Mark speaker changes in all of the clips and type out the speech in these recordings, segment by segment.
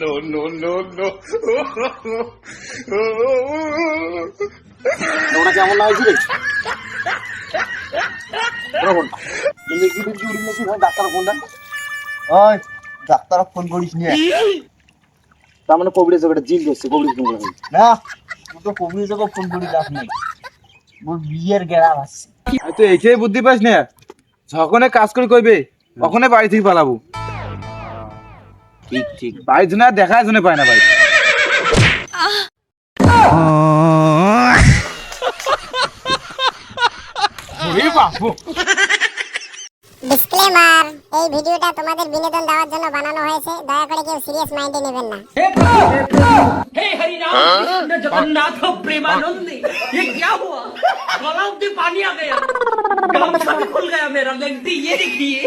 Speaker 1: no, no, no, no.
Speaker 2: ওটা কেমন লাগছে রে? তুমি কি দিন ডাক্তার
Speaker 3: ওই ডাক্তার ফোন করিস নিয়ে
Speaker 2: তার মানে জিল করছে ফোন করে
Speaker 3: না তুই তো কবি তোকে ফোন করি লাভ নাই। বিয়ের গেরাম আছে
Speaker 4: তুই এখেই বুদ্ধি পাস না। যখনে কাজ করে কইবে তখনই বাড়ি থেকে পালাবো।
Speaker 2: ঠিক ঠিক
Speaker 4: বাড়ি জন্য আর দেখায় জন্য পায় না ভাই
Speaker 5: ডিসক্লেমার এই ভিডিওটা তোমাদের বিনোদন দেওয়ার জন্য বানানো হয়েছে দয়া করে কেউ সিরিয়াস মাইন্ডে নেবেন না
Speaker 6: हे हरिराम कृष्ण जगन्नाथ प्रेमानंदी ये क्या हुआ गला में पानी आ गया गमछा भी खुल गया मेरा लगती ये देखिए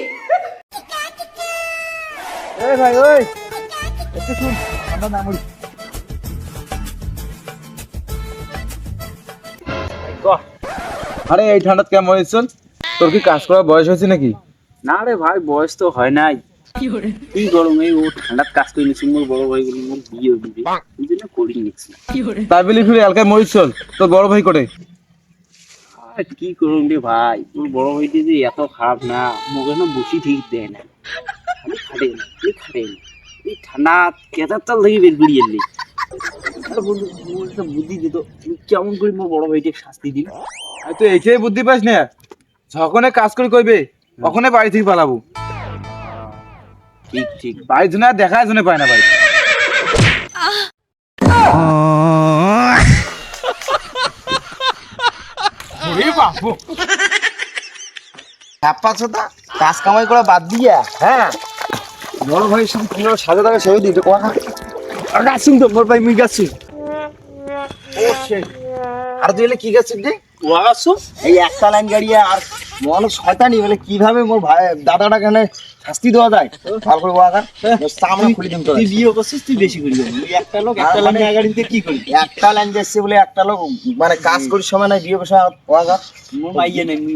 Speaker 4: এই ভাই ওই। একটু শুন আমরা নামুই আরে এই ঠান্ডাত কেমন হয়েছিল তোর কি কাজ করার বয়স হয়েছে নাকি?
Speaker 2: না রে ভাই বয়স তো হয় নাই। কি গরম এই ও ঠান্ডার কাজ করে নিচ্ছি মোর বড় ভাই গুলো মোর বিয়ে দিবে এই জন্য করি? নিচ্ছি
Speaker 4: তাই বলি ফিরে এলাকায় মরিচল তোর বড় ভাই করে
Speaker 2: আর কি করুন রে ভাই মোর বড় ভাইটি যে এত খারাপ না মুখে না বসি ঠিক দেয় না। খালি খাটে না খালি খাটে না? এই ঠান্ডা কেতার চাল থেকে বের বেরিয়ে এলি। আর বন্ধু একটা বুদ্ধি দিত। কেমন করে মোর বড় ভাইটিকে শাস্তি দিল
Speaker 4: আর তুই এখেই বুদ্ধি পাস না। যখনে কাজ করে কইবে তখনই বাড়ি থেকে পালাবো।
Speaker 2: ঠিক ঠিক।
Speaker 4: বাড়ি জন্য দেখায় জন্য পায় না ভাই
Speaker 3: হ্যাপা ছোটা কাজ কামাই করে বাদ দিয়া। হ্যাঁ। বড় ভাই সব টাকা দিতে গাছুন তো মোর ভাই মুই shit। আর তুই এলে কি গাছিস রে? এই একটা লাইন গাড়িয়া আর মনে শয়তানি বলে কীভাবে মোর ভাই দাদাটা কেন শাস্তি দেওয়া যায়? তারপরে ওয়াগার সামনে খুলে দিন তোরা।
Speaker 2: তুই বিয়ে করছিস তুই বেশি করি একটা লোক একটা
Speaker 3: আর মানে-
Speaker 2: লাইনে গাড়িতে কি করি
Speaker 3: একটা লাইন যাচ্ছে বলে একটা লোক মানে কাজ করির সময় নাই বিয়ে বসা ওয়াগার
Speaker 2: মাইয়ে নাই মুই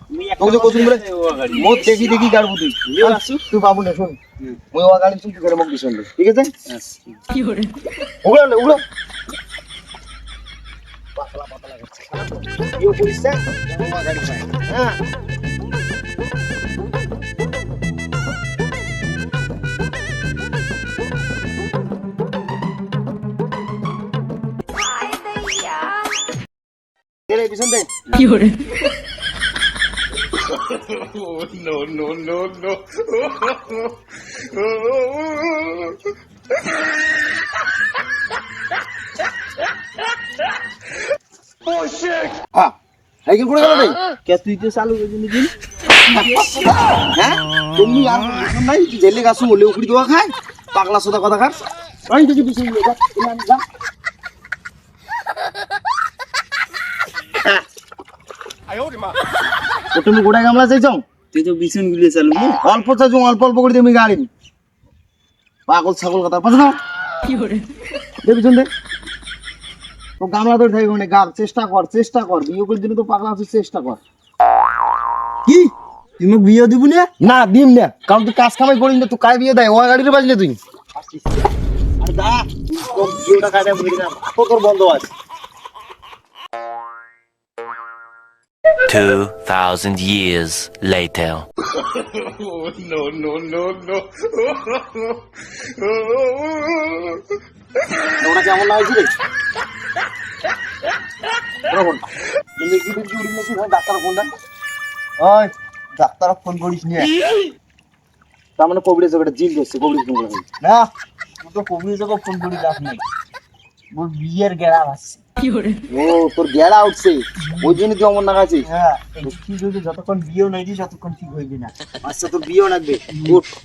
Speaker 3: তোকে কতুন বলে মোট দেখি দেখি গাড়বো তুই তুই পাবো না শোন। মুই ওয়া গাড়ি তুই করে মুখ দিছ ঠিক আছে?
Speaker 2: আচ্ছা।
Speaker 3: উগলো না উগলো ইউ পুলিশ ওয়া গাড়ি হ্যাঁ? তেরে পিছন দে
Speaker 1: Oh, no, no, no, no.
Speaker 3: হ্যাঁ সাইকেল করে গেল নাই
Speaker 2: কে তুই তো চালু করে দিলি দিন?
Speaker 3: হ্যাঁ? তুমি আর নাই? জেলে গাছ মলে উকড়ি দেওয়া খায়? পাগলা সোদা কথা খাস আমি যদি পিছনে নিয়ে যা তুমি আমি যা। ও তুমি গোড়ায় গামলা চাইছ?
Speaker 2: তুই তো বিছুন গুলিয়ে চালু
Speaker 3: অল্প চাইছ অল্প অল্প করে তুমি গাড়ি। পাগল ছাগল কথা পাচ্ছ না? দে পিছন দে। তো গামলা ধরে থাকবে মানে গার চেষ্টা কর চেষ্টা কর। বিয়ে করে দিলে তো পাগলা আছিস চেষ্টা কর। কি? তুই মোক বিয়ে দিব না? না দিম না। কারণ তুই কাজ কামাই করিস না তুই কায় বিয়ে দেয়। ওয়া গাড়িতে বাজলে তুই। আরে দা তোর বিয়েটা বুঝি না তোর বন্ধ আছে।
Speaker 7: 2,000 years later.
Speaker 1: Oh, no, no, no, no.
Speaker 3: ওটা কেমন লাগছে? রে দিন ডাক্তার কোনটা ওই ডাক্তার ফোন করিস নিয়ে
Speaker 2: তার মানে জিল ফোন করে।
Speaker 3: না তো ফোন করি লাভ নাই। বিয়ের আছে। ও তোর গেড়া উঠছে। ওই জন্য তুই অমর নাগাছিস
Speaker 2: হ্যাঁ ঠিক হইবে যতক্ষণ বিয়েও নাই দিস ততক্ষণ ঠিক হইবে না।
Speaker 3: আচ্ছা তোর বিয়েও লাগবে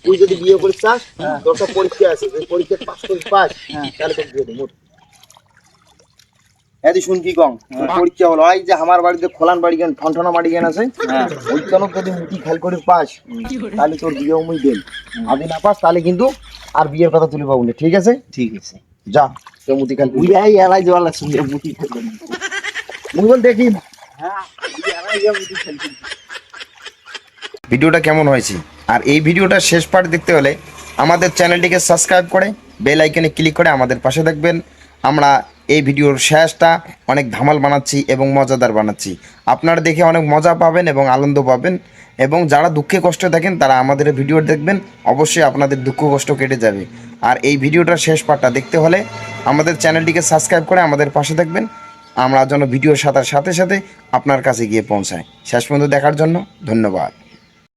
Speaker 3: তুই যদি বিয়ে করিস চাস তোর সব পরীক্ষা আছে। তুই পরীক্ষা পাস করিস পাস তাহলে তোর বিয়ে দেবো এদি শুন কি কম পরীক্ষা হলো। এই যে আমার বাড়িতে খোলান বাড়ি জ্ঞান ঠনঠনা বাড়ি জ্ঞান আছে ওইখানেও যদি মুটি খেল করিস পাস তাহলে তোর বিয়ে মুই দেন আদি না পাস তাহলে কিন্তু আর বিয়ের কথা তুলে পাবো না ঠিক আছে?
Speaker 2: ঠিক আছে।
Speaker 3: যা। তো মুটি খেল
Speaker 2: উই আই এলাই যাওয়ার লাগছে মুটি খেলবেন
Speaker 3: মুই বল দেখি।
Speaker 2: হ্যাঁ
Speaker 8: ভিডিওটা কেমন হয়েছে? আর এই ভিডিওটা শেষ পার্ট দেখতে হলে আমাদের চ্যানেলটিকে সাবস্ক্রাইব করে বেল আইকনে ক্লিক করে আমাদের পাশে থাকবেন। আমরা এই ভিডিওর শেষটা অনেক ধামাল বানাচ্ছি এবং মজাদার বানাচ্ছি। আপনারা দেখে অনেক মজা পাবেন এবং আনন্দ পাবেন এবং যারা দুঃখে কষ্ট থাকেন, তারা আমাদের ভিডিও দেখবেন, অবশ্যই আপনাদের দুঃখ কষ্ট কেটে যাবে। আর এই ভিডিওটার শেষ পার্টটা দেখতে হলে আমাদের চ্যানেলটিকে সাবস্ক্রাইব করে আমাদের পাশে থাকবেন। আমরা যেন ভিডিওর সাথে সাথে সাথে আপনার কাছে গিয়ে পৌঁছায় শেষ পর্যন্ত দেখার জন্য ধন্যবাদ।